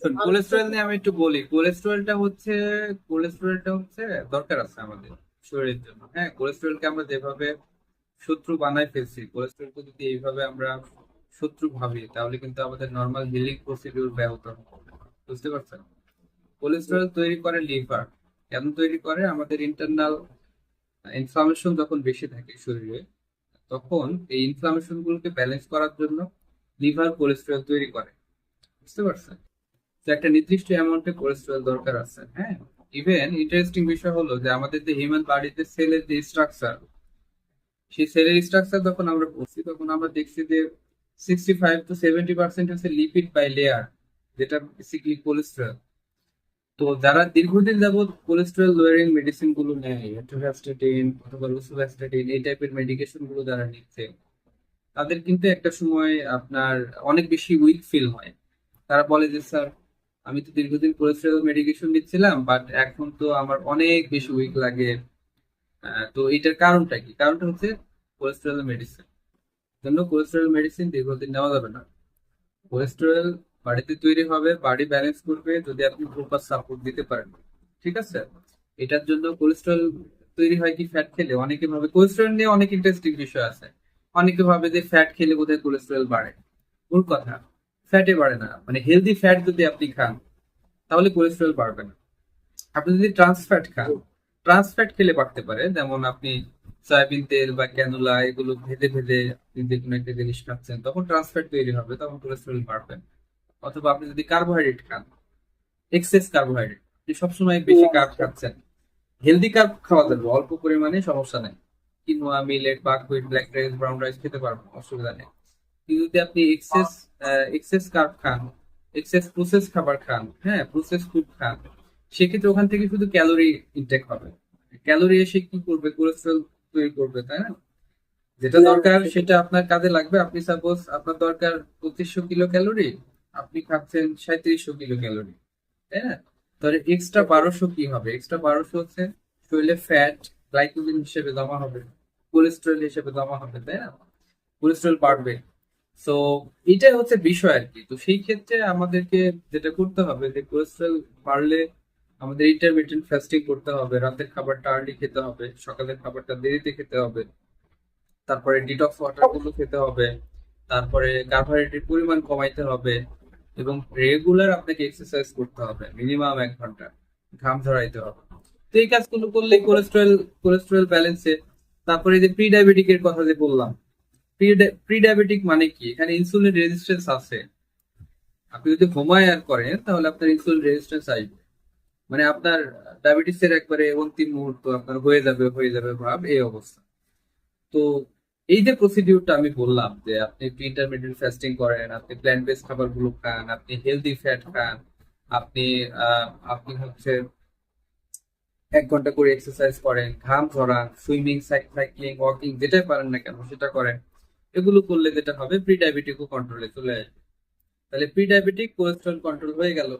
Cholesterol নিয়ে আমি একটু বলি। কোলেস্টেরলটা হচ্ছে কোলেস্টেরলটা হচ্ছে দরকার আছে আমাদের শরীরের জন্য। হ্যাঁ কোলেস্টেরলকে আমরা যেভাবে শত্রু বানাই ফেলছি কোলেস্টেরলকে যদি এইভাবে আমরা শত্রু ভাবি তাহলে কিন্তু আমাদের নর্মাল হিলিং প্রসিডিউর ব্যাহত হবে। বুঝতে পারছেন? কোলেস্টেরল তৈরি করে লিভার কেন তৈরি করে? আমাদের ইন্টারনাল ইনফ্লামেশন যখন বেশি থাকে শরীরে তখন এই ইনফ্লামেশন গুলোকে ব্যালেন্স করার জন্য লিভার কোলেস্টেরল তৈরি করে। বুঝতে পারছেন? তো একটা নির্দিষ্ট অ্যামাউন্টে কোলেস্টেরল দরকার আছে হ্যাঁ? ইভেন ইন্টারেস্টিং বিষয় হলো যে আমাদের যে হিউম্যান বডিতে সেলের যে স্ট্রাকচার সেই সেলের স্ট্রাকচার যখন আমরা পড়ছি, তখন আমরা দেখছি যে sixty five to seventy percent হচ্ছে লিপিড বাই লেয়ার যেটা বেসিকলি কোলেস্টেরল তো যারা দীর্ঘদিন যাবত কোলেস্টেরল লোয়ারিং মেডিসিনগুলো নেয় অ্যাটোভাস্টাটিন অথবা রুসুভাস্টাটিন এই টাইপের মেডিকেশনগুলো যারা নিচ্ছে, তাদের কিন্তু একটা সময় আপনার অনেক বেশি উইক ফিল হয়। তারা বলে যে, স্যার আমি তো দীর্ঘদিন কোলেস্টেরল মেডিকেশন নিচ্ছিলাম বাট এখন তো আমার অনেক বেশি উইক লাগে। তো এটার কারণটা কি? কারণটা হচ্ছে কোলেস্টেরল মেডিসিন জন্য কোলেস্টেরল মেডিসিন দীর্ঘদিন নেওয়া যাবে না। কোলেস্টেরল বাড়িতে তৈরি হবে বাড়ি ব্যালেন্স করবে, যদি আপনি প্রপার সাপোর্ট দিতে পারেন। ঠিক আছে? এটার জন্য কোলেস্টেরল তৈরি হয় কি ফ্যাট খেলে? অনেকে ভাবে কোলেস্টেরল নিয়ে অনেক ইন্টারেস্টিং বিষয় আছে। অনেকে ভাবে যে ফ্যাট খেলে বোধহয় কোলেস্টেরল বাড়ে। ভুল কথা। ফ্যাটে বাড়ে না। মানে হেলদি ফ্যাট যদি আপনি খান তাহলে কোলেস্টেরল বাড়বে না। আপনি যদি ট্রান্স ফ্যাট খান ট্রান্স ফ্যাট খেলে বাড়তে পারে। যেমন আপনি সয়াবিন তেল বা ক্যানুলা এগুলো ভেদে ভেদে আপনি যে কোনো একটা জিনিস খাচ্ছেন তখন ট্রান্স ফ্যাট তৈরি হবে তখন কোলেস্টেরল বাড়বে অথবা আপনি যদি কার্বোহাইড্রেট খান এক্সেস কার্বোহাইড্রেট আপনি সবসময় বেশি কার্ব খাচ্ছেন। হেলদি কার্ব খাওয়া যাবে অল্প পরিমাণে সমস্যা নেই। Quinoa millet buckwheat black rice brown rice খেতে পারবেন অসুবিধা নেই। যদি আপনি এক্সেস এক্সেস কার্ব খান এক্সেস প্রসেস খাবার খান হ্যাঁ প্রসেস ফুড খান সেক্ষেত্রে ওখান থেকে শুধু ক্যালোরি ইনটেক হবে। ক্যালোরি এসে কি করবে? কোলেস্ট্রল তৈরি করবে তাই না? যেটা দরকার সেটা আপনার কাজে লাগবে। আপনি সাপোজ আপনার দরকার পঁচিশশো কিলো ক্যালোরি আপনি খাচ্ছেন সাঁত্রিশশো কিলো ক্যালোরি তাই না? তাহলে এক্সট্রা বারোশো কি হবে? এক্সট্রা বারোশো হচ্ছে শরীরে ফ্যাট গ্লাইকোজেন হিসেবে জমা হবে কোলেস্ট্রল হিসেবে জমা হবে তাই না? কোলেস্ট্রল বাড়বে। সো এটাই হচ্ছে বিষয় আর কি। তো সেই ক্ষেত্রে আমাদেরকে যেটা করতে হবে যে কোলেস্ট্রল বাড়লে আমাদের ইন্টারমিডিয়েন্ট ফাস্টিং করতে হবে, রাতের খাবারটা আর্লি খেতে হবে, সকালের খাবারটা দেরিতে খেতে হবে, তারপরে ডিটক্স ওয়াটারগুলো খেতে হবে, তারপরে কার্বোহাইড্রেটের পরিমাণ কমাইতে হবে এবং রেগুলার আপনাকে এক্সারসাইজ করতে হবে মিনিমাম এক ঘণ্টা ঘাম ঝরাইতে হবে। তো এই কাজগুলো করলে কোলেস্ট্রল কোলেস্ট্রল ব্যালেন্সে তারপরে যে প্রি ডায়াবেটিক এর কথা যে বললাম প্রি ডায়াবেটিক মানে কি? এখানে ইনসুলিন রেজিস্ট্যান্স আছে। আপনি যদি হোমায়ার করেন, তাহলে আপনার ইনসুলিন রেজিস্ট্যান্স আসবে। মানে আপনার ডায়াবেটিসের একবারে অন্তিম মুহূর্ত, আপনার হয়ে যাবে হয়ে যাবে ভাব, এই অবস্থা। তো এই যে প্রসিডিউরটা আমি বললাম যে আপনি একটু ইন্টারমিডিয়েট ফাস্টিং করেন, আপনি প্ল্যান্ট বেস খাবারগুলো খান, আপনি হেলদি ফ্যাট খান, আপনি আপনি হচ্ছে এক ঘণ্টা করে এক্সারসাইজ করেন, ঘাম ঝরান সুইমিং সাইক্লিং ওয়াকিং যেটাই পারেন না কেন, সেটা করেন। এগুলো করলে যেটা হবে প্রি ডায়াবেটিকও কন্ট্রোলে চলে আসবে। তাহলে প্রি ডায়াবেটিক কোলেস্ট্রল কন্ট্রোল হয়ে গেল।